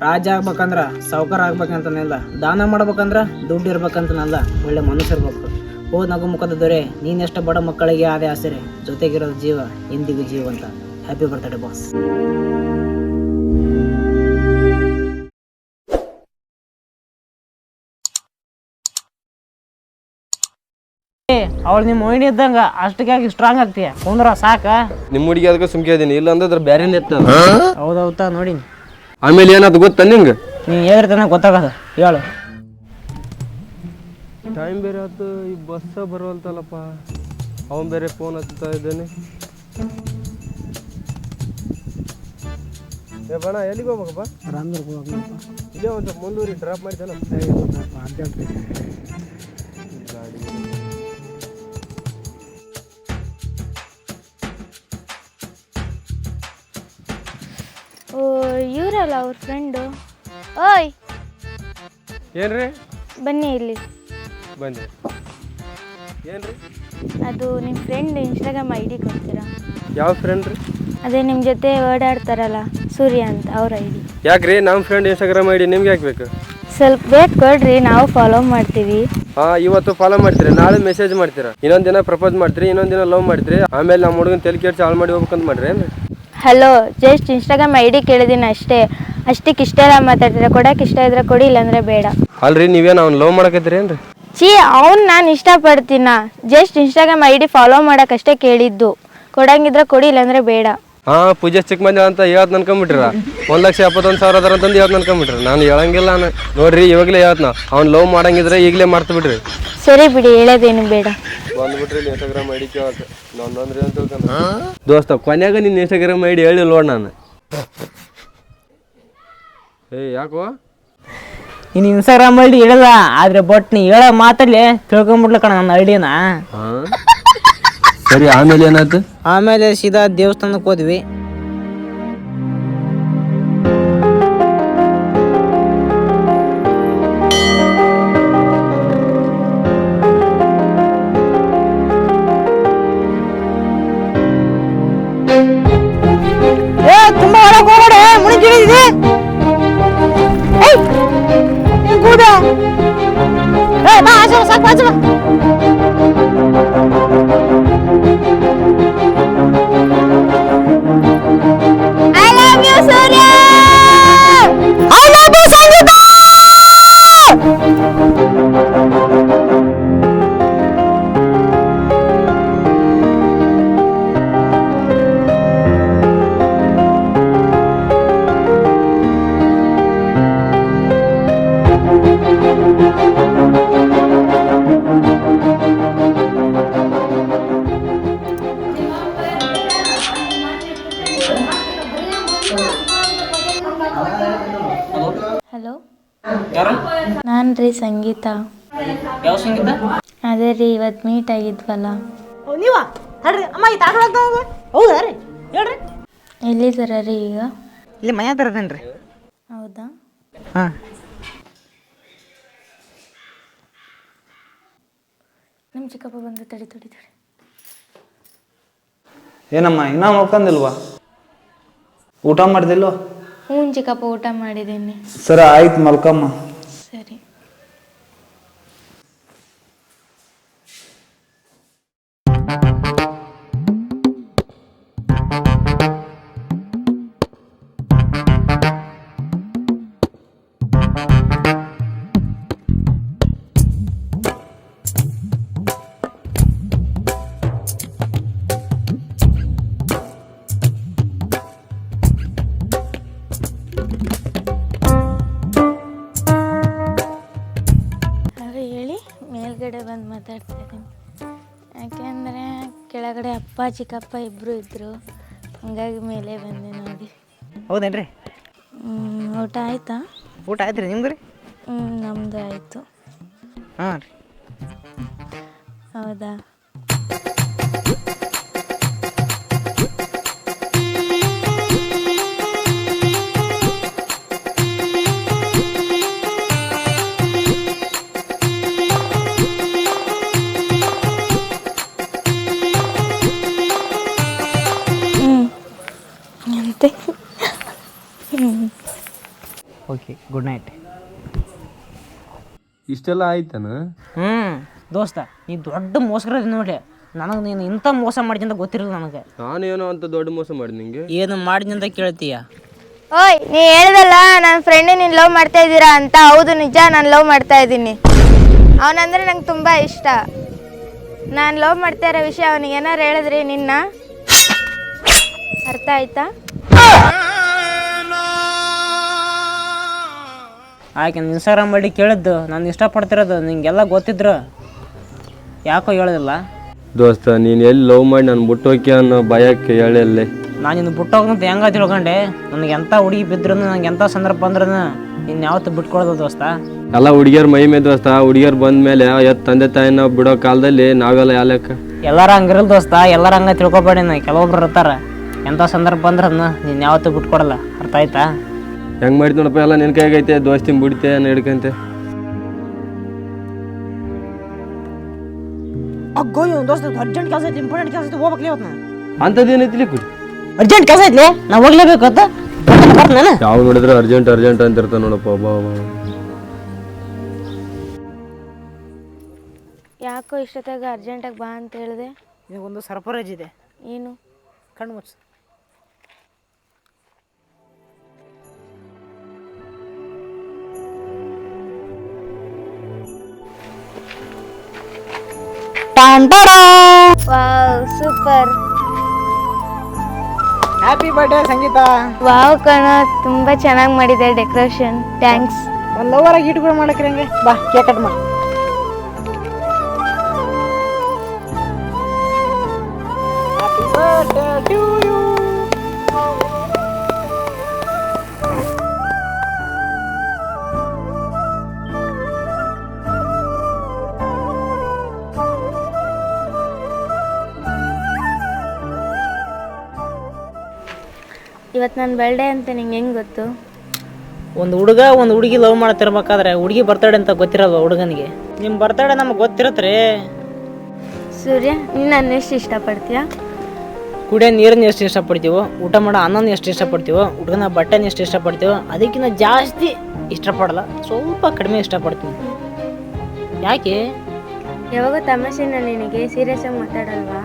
ರಾಜ ಆಗ್ಬೇಕಂದ್ರ ಸಾವುಕಾರ ಆಗ್ಬೇಕಂತನಲ್ಲ ದಾನ ಮಾಡ್ಬೇಕಂದ್ರ ದುಡ್ಡು ಇರ್ಬೇಕಂತನಲ್ಲ ಒಳ್ಳೆ ಮನುಷ್ಯ ಇರ್ಬೇಕು. ಓ ನಗು ಮುಖದ ದೊರೆ ನೀನೆಷ್ಟು ಬಡ ಮಕ್ಕಳಿಗೆ ಆದ ಆಸರೆ ಜೊತೆಗಿರೋದು ಜೀವ ಎಂದಿಗೂ ಜೀವ ಅಂತ ಹ್ಯಾಪಿ ಬರ್ತ್ಡೇ ಬಾಸ್ ಅವಳು ನಿಮ್ಮ ಮೊಯ್ನಿ ಇದ್ದಂಗ ಅಷ್ಟಕ್ಕಾಗಿ ಸ್ಟ್ರಾಂಗ್ ಆಗ್ತೀಯ? ಕುಂದ್ರ ಸಾಕ. ನಿಮ್ಮ ಹುಡುಗಿ ಅದಕ್ಕೆ ಸುಮ್ಕೆ ಇದೀನಿ ಇಲ್ಲ ಅಂದ್ರೆ ಬೇರೆ ಎತ್ತ ಹೌದೌತಾ ನೋಡಿ ಆಮೇಲೆ ಏನಾದ್ರು ಗೊತ್ತ ನಿಂಗೆ? ನೀ ಹೇಳಿರ್ತಾನೆ ಗೊತ್ತಾಗದ ಹೇಳು. ಟೈಮ್ ಬೇರೆ ಆಯ್ತು ಈ ಬಸ್ಸ ಬರುವಂತಲ್ಲಪ್ಪ. ಅವನ್ ಬೇರೆ ಫೋನ್ ಹಚ್ತಾ ಇದ್ದಾನೆ. ಏ ಬಣ ಎಲ್ಲಿಗೆ ಹೋಗ್ಬೇಕಪ್ಪ. ಇಲ್ಲೇ ಒಂದು ಮುಂದೂರಿ ಡ್ರಾಪ್ ಮಾಡಿದ್ದಾನ ಓ ಇವರಲ್ಲ ಅವ್ರ ಫ್ರೆಂಡು ಓಯ್! ಏನ್ರಿ? ಬನ್ನಿ ಇಲ್ಲಿ. ಬನ್ನಿ. ಏನ್ರಿ? ಅದು ನಿಮ್ಮ ಫ್ರೆಂಡ್ ಇನ್ಸ್ಟಾಗ್ರಾಮ್ ಐ ಡಿ ಕೊಡ್ತೀರಾ? ಯಾವ ಫ್ರೆಂಡ್ ರೀ? ಅದೇ ನಿಮ್ಮ ಜೊತೆ ಓಡಾಡ್ತಾರಲ್ಲ ಸೂರ್ಯ ಅಂತ ಅವ್ರ ಐ ಡಿ ಯಾಕ್ರಿ? ನಮ್ಮ ಫ್ರೆಂಡ್ ಇನ್ಸ್ಟಾಗ್ರಾಮ್ ಐ ಡಿ ನಿಮ್ಗೆ ಯಾಕೆ ಬೇಕು? ಸ್ವಲ್ಪ ಬೇಕು ಕೊಡ್ರಿ ನಾವು ಫಾಲೋ ಮಾಡ್ತೀವಿ. ಹಾ ಇವತ್ತು ಫಾಲೋ ಮಾಡ್ತೀರಿ. ನಾಳೆ ಮೆಸೇಜ್ ಮಾಡ್ತೀರಾ? ಇನ್ನೊಂದು ದಿನ ಪ್ರಪೋಸ್ ಮಾಡ್ತೀರಿ ಇನ್ನೊಂದು ದಿನ ಲವ್ ಮಾಡ್ತೀರಿ. ಆಮೇಲೆ ನಮ್ಮ ಹುಡುಗನ ತಲೆ ಕೆಡ್ಸಿ ಹಾಳು ಮಾಡಿ ಹೋಗ್ಬೇಕಂತ ಮಾಡ್ರಿ ಏನು hello just Instagram I D ಕೇಳಿದ್ದೀನಿ ಅಷ್ಟೇ. ಅಷ್ಟಕ್ಕೆ ಇಷ್ಟೆಲ್ಲ ಮಾತಾಡಿದ್ರೆ ಕೊಡಕ್ಕೆ ಇಷ್ಟ ಇದ್ರೆ ಕೊಡಿ ಇಲ್ಲಾಂದ್ರೆ ಬೇಡ. ಅಲ್ರಿ ನೀವೇನು ಅವ್ನು ಲವ್ ಮಾಡಕತ್ತೀರಿ ಏನ್ರಿ? ಚೀ ಅವ್ನು ನಾನು ಇಷ್ಟಪಡ್ತೀನ. Just Instagram I D follow ಮಾಡೋಕ್ಕಷ್ಟೇ ಕೇಳಿದ್ದು. ಕೊಡಂಗಿದ್ರೆ ಕೊಡಿ ಇಲ್ಲಾಂದ್ರೆ ಬೇಡ. ಹಾ ಪೂಜೆ ಚಿಕ್ಕ ಮಂದಿ ಅಂತ ಹೇಳತ್ ನನ್ಕೊಂಬಿಟ್ರ. ಒಂದ್ ಲಕ್ಷ ಎಪ್ಪತ್ತೊಂದು ಸಾವಿರ ಅದಾರ ಅಂತಂದು ಹೇಳತ್ ಅನ್ಕೊಂಬಿಟ್ರಿ ನಾನು ಹೇಳಂಗಿಲ್ಲ ನಾನು. ನೋಡ್ರಿ ಇವಾಗಲೇ ಹೇಳ್ತ ನಾ ಅವ್ನು ಲವ್ ಮಾಡಂಗಿದ್ರೆ ಈಗಲೇ ಮಾಡ್ತು ಬಿಡ್ರಿ. ಸರಿ ಬಿಡಿ ಹೇಳೋದೇನು ಬೇಡ. ಬಂದ್ಬಿಟ್ರಿ ಇನ್ಸ್ಟಾಗ್ರಾಮ್ ಕೇಳತ್ತೆ ಅಂತ ತಿಳ್ಕೊಂಡ ದೋಸ್ತ ಕೊನೆಯಾಗ ನಿನ್ನ ಇನ್ಸ್ಟಾಗ್ರಾಮ್ ಐಡಿ ಹೇಳಿ ನೋಡ್ ನಾನು. ಏ ಯಾಕೋ? ನೀನು ಇನ್ಸ್ಟಾಗ್ರಾಮ್ ಐಡಿ ಹೇಳಲ್ಲ ಆದ್ರೆ ಬಟ್ ನೀ ಹೇಳೋ ಮಾತಲ್ಲಿ ತಿಳ್ಕೊಂಬಿಡ್ಲ ಕಣ ನನ್ನ ಐಡಿನ ಸರಿ ಆಮೇಲೆ ಏನಾಯ್ತು? ಆಮೇಲೆ ಸೀದಾ ದೇವಸ್ಥಾನಕ್ಕೆ ಹೋದ್ವಿ. ಏ ಬಾ ಆಚೆ ಬಾ, ಸಾಕು ಆಚೆ ಬಾ ಸಂಗೀತ. ಯಾವ ಸಂಗೀತ? ಅದೇ ರೀ ಇವತ್ತು ಮೀಟ್ ಆಗಿದ್ವಲ್ಲ. ನೀವ? ಹಡ್ರಿ ಅಮ್ಮ ಈ ತಾಟ ಹೌದಾ ರೀ? ಹೇಳ್ರಿ. ಎಲ್ಲಿದ್ದಾರ ರೀ ಈಗ? ಇಲ್ಲಿ ಮನೆ ತರದೇನ್ರಿ. ಹೌದಾ? ಹಾಂ. ನಮ್ಮ ಚಿಕ್ಕಪ್ಪ ಬಂದು ತಡಿ ತಡಿ ತಡಿ. ಏನಮ್ಮ ಇನ್ನೂ ಮಲ್ಕೊಂಡಿಲ್ವಾ ಊಟ ಮಾಡ್ದಿಲ್ವ ಹ್ಞೂ ಚಿಕ್ಕಪ್ಪ ಊಟ ಮಾಡಿದ್ದೀನಿ. ಸರಿ ಆಯ್ತು ಮಲ್ಕಮ್ಮ. ಅಪ್ಪ ಚಿಕ್ಕಪ್ಪ ಇಬ್ಬರು ಇದ್ದರು ಹಂಗಾಗಿ ಮೇಲೆ ಬಂದೆ ನೋಡಿ. ಹೌದೇನ್ರಿ? ಹ್ಮ್, ಊಟ ಆಯ್ತಾ? ಊಟ ಆಯ್ತು ರೀ ನಿಮ್ದು ರೀ ಹ್ಞೂ ನಮ್ಮದು ಆಯಿತು. ಹಾಂ ರೀ ಹೌದಾ? ಗುಡ್ ನೈಟ್ ಇಷ್ಟೆಲ್ಲ ಆಯ್ತನ? ಹ್ಞೂ ದೋಸ್ತ ನೀ ದೊಡ್ಡ ಮೋಸಗರ ನೋಡಿ ನನಗೆ ನೀನು ಇಂಥ ಮೋಸ ಮಾಡಿದ್ನಿ ಅಂತ ಗೊತ್ತಿರಲಿಲ್ಲ ನನಗೆ. ನಾನೇನೋ ಅಂತ ದೊಡ್ಡ ಮೋಸ ಮಾಡಿ ನಿಂಗೆ? ಏನು ಮಾಡಿದ್ನಿ ಅಂತ ಕೇಳ್ತೀಯ? ಓಯ್ ನೀ ಹೇಳ್ದಲ್ಲ ನನ್ನ ಫ್ರೆಂಡ್ ನೀನು ಲವ್ ಮಾಡ್ತಾ ಇದ್ದೀರಾ ಅಂತ. ಹೌದು ನಿಜ ನಾನು ಲವ್ ಮಾಡ್ತಾ ಇದ್ದೀನಿ. ಅವನಂದ್ರೆ ನಂಗೆ ತುಂಬ ಇಷ್ಟ. ನಾನು ಲವ್ ಮಾಡ್ತಾ ಇರೋ ವಿಷಯ ಅವನಿಗೆ ಏನಾರು ಹೇಳಿದ್ರಿ ನಿನ್ನ? ಅರ್ಥ ಆಯ್ತಾ? ಆಕೆ ಇನ್ಸ್ಟಾಗ್ರಾಮ್ ಮಾಡಿ ಕೇಳಿದ್ದು ನಾನು ಇಷ್ಟಪಡ್ತಿರೋದು ನಿಂಗೆಲ್ಲ ಗೊತ್ತಿದ್ರು. ಯಾಕೋ ಹೇಳೋದಿಲ್ಲ. ದೋಸ್ತ ನೀನು ಎಲ್ಲಿ ಲವ್ ಮಾಡಿ ನಾನು ಬಿಟ್ಟು ಹೋಗ್ಯ ಅನ್ನೋ ಭಯಕ್ಕೆ ಹೇಳಲ್ಲಿ ನಾನು ನಿನ್ನ ಬಿಟ್ಟೋಗಂತ ಹೆಂಗ ತಿಳ್ಕೊಂಡೆ? ನನಗೆ ಎಂಥ ಹುಡುಗಿ ಬಿದ್ರು ನನಗೆ ಎಂಥ ಸಂದರ್ಭ ಬಂದ್ರೂ ಇನ್ನು ಯಾವತ್ತು ಬಿಟ್ಕೊಳೋದು ದೋಸ್ತ. ಎಲ್ಲ ಹುಡುಗಿಯರ್ ಮೈ ಮೇಲೆ ದೋಸ್ತ ಹುಡುಗಿಯರ್ ಬಂದ ಮೇಲೆ ಎತ್ ತಂದೆ ತಾಯಿನ ಬಿಡೋ ಕಾಲದಲ್ಲಿ ನಾವೆಲ್ಲ ಯಾಲಕ್ಕ. ಎಲ್ಲಾರ ಹಂಗಿರಲ್ಲ ದೋಸ್ತ ಎಲ್ಲಾರ ಹಂಗ ತಿಳ್ಕೊಬೇಡಿ ನಾ ಕೆಲವೊಬ್ರು ಇರ್ತಾರೆ. ಎಂಥ ಸಂದರ್ಭ ಬಂದ್ರೆ ನೀನು ಯಾವತ್ತು ಬಿಟ್ಕೊಡಲ್ಲ. ಅರ್ಥ ಆಯ್ತಾ? ಹೆಂಗ್ ಮಾಡಿದ್ ನೋಡಪ್ಪ ಎಲ್ಲ ನಿನ್ ಕೈಗೈತೆ ದೋಸ್ತಿನ ಬಿಡ್ತೆ ಹಿಡ್ಕಂತೆ. ಅಗ್ಗೋ ಇವ್ನು ದೋಸ್ತ ಅರ್ಜೆಂಟ್ ಕೆಲಸ ಐತಿ ಇಂಪಾರ್ಟೆಂಟ್ ಕೆಲಸ ಐತಿ ಹೋಗ್ಬೇಕ್ಲಿ ಇವತ್ತು ನಾನು ಅಂಥದ್ದೇನೈತಿ ಕುಡಿ. ಅರ್ಜೆಂಟ್ ಕೆಲಸ ಐತಿ ನಾ ಹೋಗ್ಲೇಬೇಕು ಅಂತ. ನಾನು. ಯಾವ ನೋಡಿದ್ರೆ ಅರ್ಜೆಂಟ್ ಅರ್ಜೆಂಟ್ ಅಂತ ಇರ್ತಾನೆ ನೋಡಪ್ಪ ಬಾ. ಯಾಕೋ ಇಷ್ಟೊತ್ತಾಗ ಅರ್ಜೆಂಟಾಗಿ ಬಾ ಅಂತ ಹೇಳಿದೆ. ಒಂದು ಸರ್ಪ್ರೈಸ್ ಇದೆ. ಏನು? ಕಣ್ಣು ಮುಚ್ಚು. Wow super. Happy birthday Sangeetha. Wow ಕಣ ತುಂಬಾ ಚೆನ್ನಾಗಿ ಮಾಡಿದೆ ಡೆಕೋರೇಷನ್. ಥ್ಯಾಂಕ್ಸ್. ಒಂದು ಲವರ್ ಆಗಿ ಇಟ್ಕೊಂಡು ಮಾಡಕ್ರಿ ಹಂಗೆ. ಬಾ ಕೇಕ್ ಕಟ್ ಮಾಡಿ. ಇವತ್ತು ನನ್ನ ಬರ್ಡೇ ಅಂತ ನಿಂಗೆ ಹೆಂಗೆ ಗೊತ್ತು? ಒಂದು ಹುಡುಗ ಒಂದು ಹುಡುಗಿ ಲವ್ ಮಾಡ್ತಿರ್ಬೇಕಾದ್ರೆ ಹುಡುಗಿ ಬರ್ತಡೆ ಅಂತ ಗೊತ್ತಿರಲ್ವ ಹುಡುಗನಿಗೆ? ನಿಮ್ಮ ಬರ್ತಡೆ ನಮಗೆ ಗೊತ್ತಿರತ್ರಿ. ಸೂರ್ಯ ನೀನು ನನ್ನ ಎಷ್ಟು ಇಷ್ಟಪಡ್ತೀಯಾ? ಕುಡಿಯೋ ನೀರನ್ನ ಎಷ್ಟು ಇಷ್ಟಪಡ್ತೀವೋ ಊಟ ಮಾಡೋ ಅನ್ನನ ಎಷ್ಟು ಇಷ್ಟಪಡ್ತೀವೋ ಹುಡುಗನ ಬಟ್ಟೆನ ಎಷ್ಟು ಇಷ್ಟಪಡ್ತೀವೋ ಅದಕ್ಕಿಂತ ಜಾಸ್ತಿ ಇಷ್ಟಪಡಲ್ಲ ಸ್ವಲ್ಪ ಕಡಿಮೆ ಇಷ್ಟಪಡ್ತೀನಿ. ಯಾಕೆ? ಯಾವಾಗ ತಮಾಷೆನ ನಿನಗೆ ಸೀರಿಯಸ್ ಆಗಿ ಮಾತಾಡಲ್ವಾ?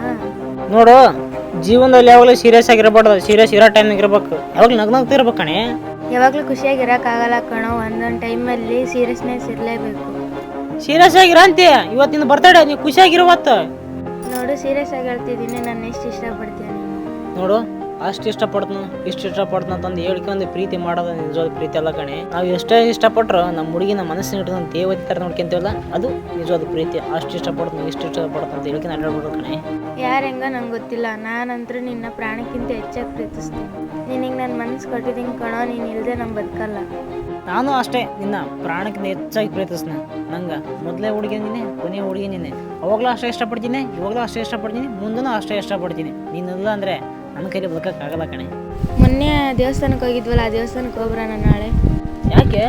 ನೋಡು ಜೀವನದಲ್ಲಿ ಯಾವಾಗಲೂ ಸೀರಿಯಸ್ ಆಗಿರಬಾರ್ದು ಸೀರಿಯಸ್ ಇರೋ ಟೈಮಿಗೆ ಇರ್ಬೇಕು. ಯಾವಾಗಲೂ ನಗ್ನಗ್ತಾ ಇರ್ಬೇಕು ಕಣೆ. ಯಾವಾಗಲೂ ಖುಷಿಯಾಗಿರೋಕ್ಕಾಗಲ್ಲ ಕಣೋ ಒಂದೊಂದು ಟೈಮಲ್ಲಿ ಸೀರಿಯಸ್ನೆಸ್ ಇರಲೇಬೇಕು. ಸೀರಿಯಸ್ ಆಗಿರೋ ಅಂತೀಯ. ಇವತ್ತಿನ ಬರ್ತಡೇ ನೀವು ಖುಷಿಯಾಗಿರುವತ್ತು ನೋಡು ಸೀರಿಯಸ್ ಆಗಿ ಹೇಳ್ತಿದ್ದೀನಿ ನಾನು ಎಷ್ಟು ಇಷ್ಟಪಡ್ತೀನಿ ನೀನು ನೋಡು ಅಷ್ಟು ಇಷ್ಟಪಡ್ತನು ಇಷ್ಟು ಇಷ್ಟಪಡ್ತನ ಅಂತಂದು ಹೇಳ್ಕೊಂಡು ಪ್ರೀತಿ ಮಾಡೋದು ನಿಜವಾದ ಪ್ರೀತಿ ಅಲ್ಲ ಕಣೆ. ನಾವು ಎಷ್ಟೇ ಇಷ್ಟಪಟ್ರು ನಮ್ಮ ಹುಡುಗಿನ ಮನಸ್ಸಿನ ಇಟ್ಕೊಂಡು ದೇವತೆ ಥರ ನೋಡ್ಕೊಂತೀವಲ್ಲ ಅದು ನಿಜವಾದ ಪ್ರೀತಿ. ಅಷ್ಟು ಇಷ್ಟಪಡ್ತನು ಇಷ್ಟು ಇಷ್ಟಪಡ್ತು ಅಂತ ಹೇಳ್ಕೊಂಡು ಹೇಳ್ಬೋದು ಕಣೆ. ಯಾರು ಹೆಂಗ ನಂಗೆ ಗೊತ್ತಿಲ್ಲ. ನಾನಂತರೂ ನಿನ್ನ ಪ್ರಾಣಕ್ಕಿಂತ ಹೆಚ್ಚಾಗಿ ಪ್ರೀತಿಸ್ತೀನಿ. ನಿನಗೆ ನನ್ನ ಮನಸ್ಸು ಕೊಟ್ಟಿದ್ದೀನಿ ಕಣೋ ನೀನು ಇಲ್ಲದೆ ನಾನು ಬದುಕಲ್ಲ. ನಾನು ಅಷ್ಟೇ ನಿನ್ನ ಪ್ರಾಣಕ್ಕಿಂತ ಹೆಚ್ಚಾಗಿ ಪ್ರೀತಿಸ್ನ ನಂಗೆ ಮೊದಲೇ ಹುಡುಗಿ ನೀನೆ ಕೊನೆಯ ಹುಡುಗಿ ನೀನೆ ಅವಾಗಲೂ ಅಷ್ಟೇ ಇಷ್ಟಪಡ್ತೀನಿ ಇವಾಗಲೂ ಅಷ್ಟೇ ಇಷ್ಟಪಡ್ತೀನಿ ಮುಂದೂ ಅಷ್ಟೇ ಇಷ್ಟಪಡ್ತೀನಿ. ನೀನಿಲ್ಲ ಅಂದರೆ ನನ್ನ ಕೈಲಿ ಬದುಕೋಕ್ಕಾಗಲ್ಲ ಕಣೆ. ಮೊನ್ನೆ ದೇವಸ್ಥಾನಕ್ಕೆ ಹೋಗಿದ್ವಲ್ಲ ಆ ದೇವಸ್ಥಾನಕ್ಕೆ ಹೋಗ್ಬರೋಣ ನಾಳೆ. ಯಾಕೆ?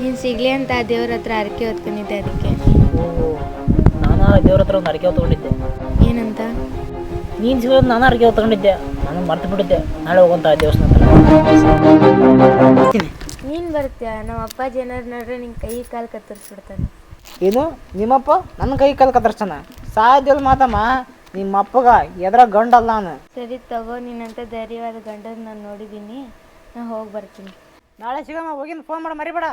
ನೀನು ಸಿಗಲಿ ಅಂತ ಆ ದೇವ್ರ ಹತ್ರ ಅರಕೆ ಹೊತ್ಕೊಂಡಿದ್ದೆ ಅದಕ್ಕೆ. ನಾನು ದೇವ್ರ ಹತ್ರ ಒಂದು ಹರಕೆ ತೊಗೊಂಡಿದ್ದೆ ಏನಂತ ನೀನು ಸಿಗೋದು ನಾನು ಅರ್ಗೆ ತಗೊಂಡಿದ್ದೆ. ನಾನು ಮರ್ತು ಬಿಟ್ಟಿದ್ದೆ. ನಾಳೆ ಹೋಗುವಂತ ದೇವಸ್ಥಾನ ನೀನ್ ಬರ್ತೀಯ? ನಮ್ಮ ಅಪ್ಪಾಜಿ ಏನಾರು ನೋಡ್ರೆ ನಿನ್ ಕೈ ಕಾಲು ಕತ್ತರಿಸ್ಬಿಡ್ತಾನೆ. ಏನು? ನಿಮ್ಮಪ್ಪ? ನನ್ನ ಕೈ ಕಾಲು ಕತ್ತರ್ಸನ ಸಾಧ್ಯ ಮಾತಮ್ಮ. ನಿಮ್ಮ ಅಪ್ಪಗ ಎದ್ರ ಗಂಡಲ್ಲ ನಾನು. ಸರಿ ತಗೋ ನೀನಂತ ಧೈರ್ಯವಾದ ಗಂಡನ ನಾನು ನೋಡಿದ್ದೀನಿ ನಾ ಹೋಗಿ ಬರ್ತೀನಿ. ನಾಳೆ ಸಿಗಮ್ಮ ಹೋಗಿನ ಫೋನ್ ಮಾಡಿ ಮರಿಬೇಡ.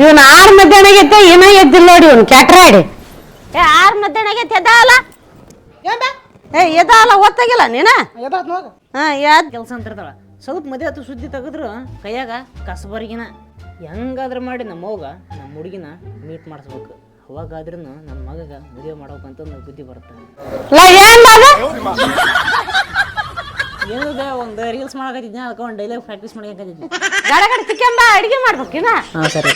ಇವನ್ ಆರ್ ಮಧ್ಯಾಹ್ನ ಆಗೈತೆ ಏನೋ ಎದ್ದಿಲ್ಲ ನೋಡಿ ಇವನ್. ಕ್ಯಾಟ್ರಾಡಿ ಏ ಆರ್ ಮಧ್ಯಾಹ್ನ ಆಗೈತೆ ಎದ್ದಾವಲ್ಲ ಏ ಎದ್ದಾವಲ್ಲ ಓದ್ತಾಗಿಲ್ಲ ನೀನ? ಹಾ ಯಾದ್ ಕೆಲಸ ಅಂತ ಇರ್ತಾಳ. ಸ್ವಲ್ಪ ಮದುವೆ ಹತ್ತು ಸುದ್ದಿ ತೆಗೆದ್ರು ಕೈಯಾಗ ಕಸಬರಿಗಿನ. ಹೆಂಗಾದ್ರೂ ಮಾಡಿ ನಮ್ಮ ಹೋಗ ನಮ್ಮ ಹುಡುಗಿನ ಮೀಟ್ ಮಾಡಿಸ್ಬೇಕು. ಅವಾಗಾದ್ರೂ ನಮ್ಮ ಮಗಗ ಮದುವೆ ಮಾಡ್ಬೇಕಂತ ಒಂದು ಬುದ್ಧಿ ಬರುತ್ತೆ. ಲಾ ಏನ್ ನಾನು ಏನಿದೆ ಒಂದು ರೀಲ್ಸ್ ಮಾಡಕತ್ತಿದ್ನ ಅದಕ್ಕೆ ಒಂದು ಡೈಲಾಗ್ ಪ್ರಾಕ್ಟೀಸ್ ಮಾಡಕತ್ತಿದ್ದೆ ಗಡ ಗಡ ತಿಕ್ಕಂಬ ಅಡಿಗೆ ಮಾಡ್ಬೇಕಿನ ಹಾಂ ಸರಿ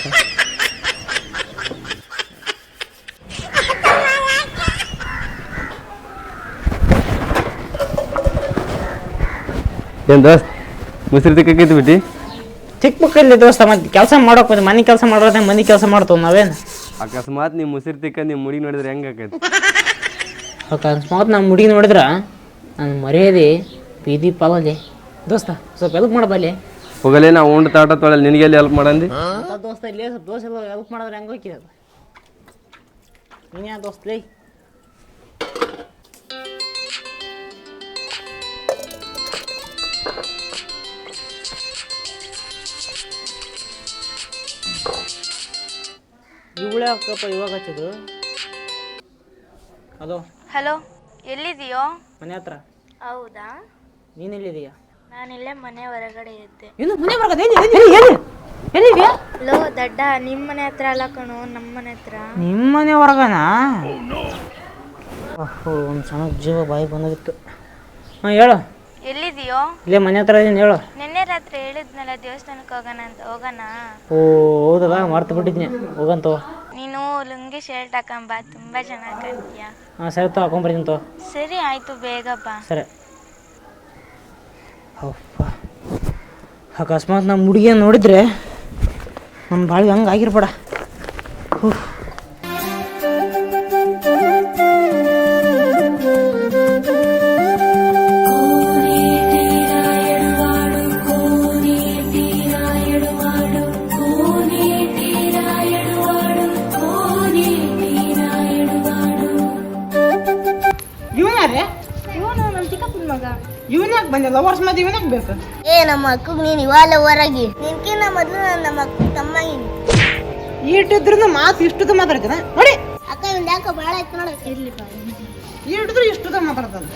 ಏನ್ ದೋಸ್ತ್ ಮುಸ್ರಿ ತಿಕ್ಕೈತಿ ಬಿಟ್ಟಿ? ಚಿಕ್ಕ ಮಕ್ಕಳಿಂದ ದೋಸ್ತ ಮತ್ತೆ ಕೆಲಸ ಮಾಡೋಕೆ ಮನೆ ಕೆಲಸ ಮಾಡೋದ್ರೆ ಮನೆ ಕೆಲಸ ಮಾಡ್ತೇವೆ ನಾವೇನು? ಅಕಸ್ಮಾತ್ ನೀವು ಮುಸಿರ್ ತಿಕ್ಕ ನಿಮ್ಮ ಮುಡಿ ನೋಡಿದ್ರೆ ಹೆಂಗ್ ಆಕೈತಿ? ಅಕಸ್ಮಾತ್ ನಮ್ಮ ಮುಡಿ ನೋಡಿದ್ರ ನಾನು ಮರ್ಯಾದೆ ಬೀದಿ ಪಾಲಲ್ಲಿ ದೋಸ್ತ ಸ್ವಲ್ಪ ಎಲ್ಪ್ ಮಾಡಬಲ್ಲಿ ಹೋಗಲೇ ನಾ ಉಂಡ ತಾಟ ತೊಳೆ ನಿನಗೆ ಎಲ್ಲಿ ಹೆಲ್ಪ್ ಮಾಡಂದಿ? ದೋಸ್ತ ಇಲ್ಲೇ ಸ್ವಲ್ಪ ದೋಸ್ತ ಎಲ್ಲ ಎಲ್ಪ್ ಮಾಡಿದ್ರೆ ಹೆಂಗೆ ಹೋಗ್ತದೆ ನೀನು ಯಾ ದೋಸ್ತ ಲೇ. ಇವಳೇ ಅಕ್ಕಪ್ಪ ಇವಾಗ ಹಚ್ಚಿದ್ರು ಹಲೋ ಹಲೋ ಎಲ್ಲಿದೆಯೋ ಮನೆ ಹತ್ರ. ಹೌದಾ? ನೀನು ನಾನು ನಾನಿಲ್ಲೇ ಮನೆ ಹೊರಗಡೆ ಇದ್ದೆ. ಮನೆ ಹೊರಗಡೆ ಎಲ್ಲಿ ಎಲ್ಲಿ ಎಲ್ಲಿ ಎಲ್ಲಿದ್ಯಾ ಲೋ ದಡ್ಡ ನಿಮ್ಮ ಮನೆ ಹತ್ರ ಅಲ್ಲ ಕಣೋ ನಮ್ಮ ಮನೆ ಹತ್ರ. ನಿಮ್ಮ ಮನೆ ಹೊರಗನಾ? ಓಹೋ ಒಂದು ಸಣ್ಣ ಜೀವ ಬಾಯಿ ಬಂದಿತ್ತು. ಹಾಂ ಹೇಳು. ಎಲ್ಲಿದೆಯೋ ಇಲ್ಲೇ ಮನೆ ಹತ್ರ ಇದೀನಿ ಹೇಳು. ನಿನ್ನೆ ರಾತ್ರಿ ಹೇಳಿದ್ನಲ್ಲ ದೇವಸ್ಥಾನಕ್ಕೆ ಹೋಗೋಣ ಅಂತ ಹೋಗೋಣ? ಓ ಹೌದಲ್ಲ ಮರ್ತು ಬಿಟ್ಟಿದ್ನಿ ಹೋಗಂತ ನೀನು ಲುಂಗಿ ಶರ್ಟ್ ಹಾಕೊಂಬ ತುಂಬಾ ಚೆನ್ನಾಗಿ ಕಾಣ್ತೀಯ? ಹಾಂ ಸರಿ ತೋ ಹಾಕೊಂಬರ್ತೀನಿ ತೋ ಸರಿ ಆಯ್ತು ಬೇಗ ಬಾ. ಸರಿ. ಅಪ್ಪ ಅಕಸ್ಮಾತ್ ನಮ್ಮ ಹುಡುಗಿಯನ್ನು ನೋಡಿದ್ರೆ ನಮ್ಮ ಬಾಳಿಗೆ ಹಂಗೆ ಆಗಿರ್ಬೇಡ ಉಫ್. ಲವರ್ಸ್ ಮತ್ತೆ ಇವನ್ಯಾಕೆ ಬೇಕು ಏ ನಮ್ಮ ಅಕ್ಕಗ್ ನೀನ್ ಇವಾಗ ಹೊರಗಿ. ನಿನ್ಕಿನ್ನ ಮೊದ್ಲು ನಾನು ನಮ್ಮ ಅಕ್ಕ ತಮ್ಮಗಿನಿ. ಇಟ್ಟಿದ್ರು ಮಾತು ಇಷ್ಟದ ಮಾತಾಡ್ತೀನ? ನೋಡಿ. ಅಕ್ಕ ಇವ್ನ ಯಾಕ ಬಾಳ ಆಯ್ತು ನೋಡಿ. ಇರ್ಲಿ ಇಟ್ಟಿದ್ರು ಇಷ್ಟದ ಮಾತಾಡ್ತಾನೆ.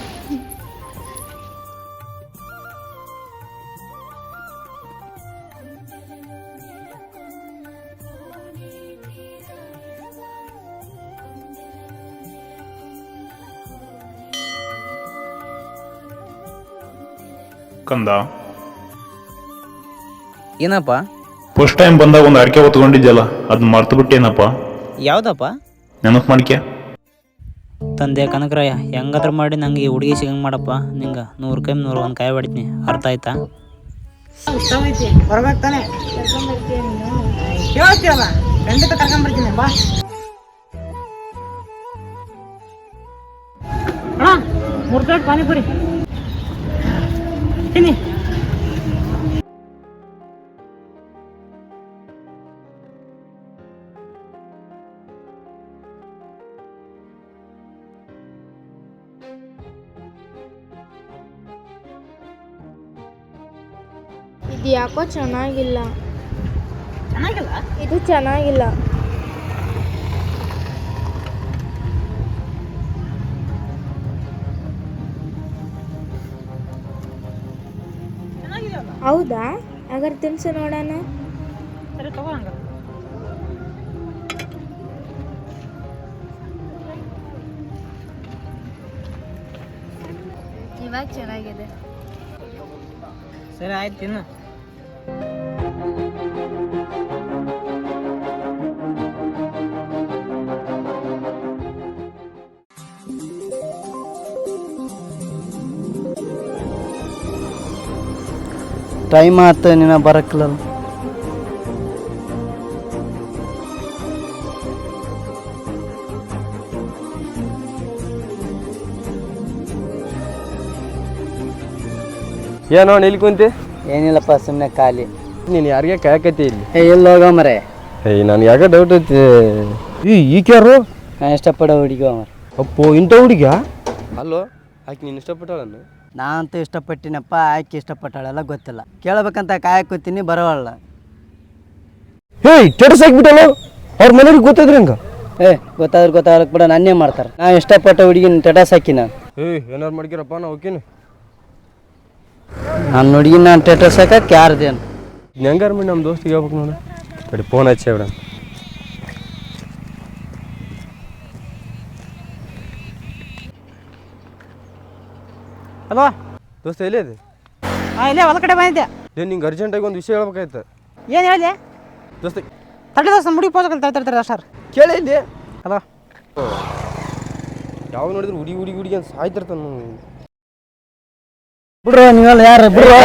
ಕಂದ. ಏನಪ್ಪ? ಫಸ್ಟ್ ಟೈಮ್ ಬಂದಾಗ ಒಂದು ಅಡಿಕೆ ಹೊತ್ಕೊಂಡಿದ್ಯಲ್ಲ ಅದ್ ಮರ್ತು ಬಿಟ್ಟೇನಪ್ಪ ಯಾವ್ದಪ್ಪ? ನೆನಪು ಮಾಡ್ಕ್ಯಾ? ತಂದೆ ಕನಕರಾಯ ಹೆಂಗತ್ರ ಮಾಡಿ ನಂಗೆ ಈ ಹುಡುಗಿ ಸಿಗಂಗೆ ಮಾಡಪ್ಪ. ನಿಂಗೆ ನೂರು ಕೈ ನೂರು ಒಂದು ಕಾಯಿ ಹೊಡಿತೀನಿ. ಅರ್ಥ ಆಯ್ತಾ? ಬರ್ಬೇಕಾನೆ ಕೇಳ್ತೀಯಲ್ಲ ಖಂಡಿತ ಕರ್ಕೊಂಡ್ಬರ್ತೀನಿ ಬಾ ಅಣ್ಣ ಮೂರು ಪ್ಲೇಟ್ ಪಾನಿಪುರಿ. ತಿನ್ನಿ ಇದು ಯಾಕೋ ಚೆನ್ನಾಗಿಲ್ಲ. ಚೆನ್ನಾಗಿಲ್ಲ? ಇದು ಚೆನ್ನಾಗಿಲ್ಲ. ಹೌದಾ? ಹಾಗಾದ್ರೆ ತಿನ್ಸು ನೋಡೋಣ. ಸರಿ ತಗೋ ಇವಾಗ ಚೆನ್ನಾಗಿದೆ. ಸರಿ ಆಯ್ತು ತಿನ್ನು. ಟೈಮ್ ಆತ ನಿನ್ನ ಬರಕ್ಕಿಲ್ಲ. ಏನೋ ಇಲ್ಲಿ ಕುಂತಿ? ಏನಿಲ್ಲಪ್ಪ ಸುಮ್ಮನೆ ಖಾಲಿ. ನೀನು ಯಾರಿಗೆ ಕಾಯಕತಿ ಇಲ್ಲಿ? ಏ ಇಲ್ಲಿ ಹೋಗೋ ಮರೆ ಏಯ್ ನನಗೆ ಯಾಕೆ ಡೌಟ್ ಐತಿ? ಈ ಈಕ್ಯಾರು ನಾನು ಇಷ್ಟಪಡೋ ಹುಡುಗಿ ಮರೆ ಅಪ್ಪೋ ಇಂಥ ಹುಡುಗ ಅಲ್ಲೋ ಆಕೆ ನೀನು ಇಷ್ಟಪಟ್ಟಾಳನ್ನು ನಾ ಅಂತೂ ಇಷ್ಟಪಟ್ಟಿನಪ್ಪ ಆಕೆ ಇಷ್ಟಪಟ್ಟಾಳೆಲ್ಲ ಗೊತ್ತಿಲ್ಲ. ಕೇಳಬೇಕಂತ ಕಾಯಕ್ ಕೂತೀನಿ ಬರೋವಲ್ಲ. ಹೇ ಹಾಕ್ಬಿಟ್ಟಲ್ಲ ಅವ್ರ ಮನೆಯವ್ರಿಗೆ ಗೊತ್ತಾದ್ರೆ ಹಂಗ? ಏ ಗೊತ್ತಾದ್ರೆ ಗೊತ್ತಾಗಲಕ್ಕೆ ಬಿಡ ನಾನೇ ಮಾಡ್ತಾರೆ. ನಾ ಇಷ್ಟಪಟ್ಟ ಹುಡುಗಿನ ಟೆಟಸ್ ನಾನು ಏಯ್ ಏನಾರು ಮಾಡ್ಕಿರಪ್ಪ ನಾ ಓಕೆನು ನನ್ನ ಹುಡುಗಿನ ನಾನು ಟೆಟಸ್ ಹಾಕಕ್ಕೆ ಯಾರ್ದೇನು ಹೆಂಗಾರ ಮಾಡಿ ನಮ್ಮ ದೋಸ್ತಿಗೆ ಹೇಳ್ಬೇಕು ನೋಡಿ. ಕಡೆ ಫೋನ್ ಹಚ್ಚಿ ಬಿಡ. ಅಲ್ವಾ ದೋಸ್ತ ಎಲ್ಲಿ ಇದೆ ಹಾಂ ಇಲ್ಲೇ ಹೊಲ ಕಡೆ ಬಂದಿದ್ದೆ. ನಿಂಗೆ ಅರ್ಜೆಂಟಾಗಿ ಒಂದು ವಿಷಯ ಹೇಳ್ಬೇಕಾಯ್ತು. ಏನು ಹೇಳಿದೆ? ದೋಸ್ತ ತಡೆ ದೋಸ್ತ ಮುಡಿ ಪೋಸ್ ತರ್ತಾರೆ ಸರ್ ಕೇಳಿ ಇಲ್ಲಿ. ಅಲ್ವಾ ಯಾವ ನೋಡಿದ್ರು ಹುಡಿ ಹುಡಿ ಹುಡಿ ಅಂತ ಸಾಯ್ತಿರ್ತಾನ ಬಿಡ್ರೋ ನೀವೆಲ್ಲ ಯಾರು? ಬಿಡ್ರೋ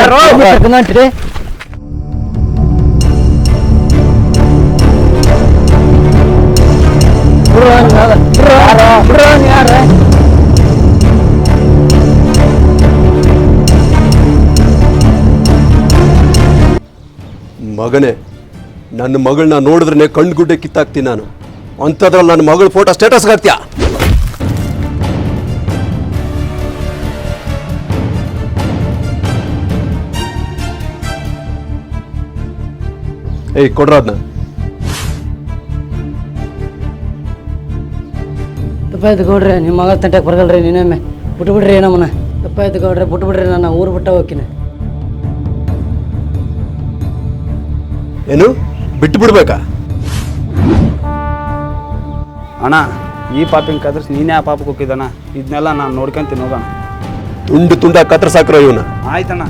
ಮಗನೇ, ನನ್ನ ಮಗಳನ್ನ ನೋಡಿದ್ರೆ ಕಣ್ಣು ಗುಡ್ಡೆ ಕಿತ್ತಾಕ್ತೀನಿ ನಾನು. ಅಂಥದ್ರಲ್ಲಿ ನನ್ನ ಮಗಳ ಫೋಟೋ ಸ್ಟೇಟಸ್ ಹಾಕ್ತೀಯ ಏಯ್ ಕೊಡ್ರ ಅದನ್ನ ತಪ್ಪಾಯ್ತು ಗೌಡ್ರೆ, ನಿಮ್ಮ ಮಗ ತಂಟಕ್ಕೆ ಬರಗಲ್ರಿ ನೀನೇಮೆ ಬಿಟ್ಬಿಡ್ರಿ ಏನಮ್ಮನ. ತಪ್ಪಾಯ್ತು ಗೌಡ್ರೆ, ಬಿಟ್ಬಿಡ್ರಿ ನಾನು ಊರು ಬಿಟ್ಟ ಹೋಗ್ತೀನಿ ಏನು? ಬಿಟ್ಟು ಬಿಡ್ಬೇಕಾ? ಅಣ್ಣ ಈ ಪಾಪಿನ ಕದ್ರಿಸಿ ನೀನೇ ಆ ಪಾಪಕ್ಕೆ ಹೋಗಿದ್ದಣ್ಣ ಇದನ್ನೆಲ್ಲ ನಾನು ನೋಡ್ಕೊಂತೀನಿ ಹೋಗೋಣ ತುಂಡು ತುಂಡ ಕತ್ರ ಸಾಕ್ರ ಇವನ ಆಯ್ತಣ್ಣ.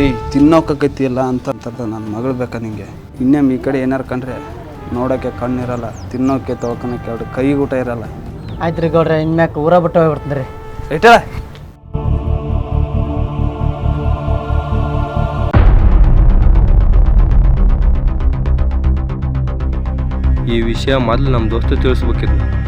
ಏಯ್ ತಿನ್ನೋಕೈತಿಯಲ್ಲ ಅಂತ ನನ್ನ ಮಗಳು ಬೇಕಾ ನಿಂಗೆ? ಇನ್ನೇಮ್ ಈ ಕಡೆ ಏನಾರು ಕಂಡ್ರೆ ನೋಡೋಕ್ಕೆ ಕಣ್ಣಿರಲ್ಲ ತಿನ್ನೋಕೆ ತೊಳ್ಕೊಳಕ್ಕೆ ಎರಡು ಕೈಗೂಟ ಇರಲ್ಲ. ಆಯ್ತು ರೀ ಗೌಡ್ರೆ ಇನ್ಮ್ಯಾಕೆ ಊರ ಬಿಟ್ಟು ಹೋಗ್ಬಿಡ್ತೀನಿ ರೀ. ಈ ವಿಷಯ ಮೊದಲು ನಮ್ಮ ದೋಸ್ತ ತಿಳಿಸ್ಬೇಕಿತ್ತು.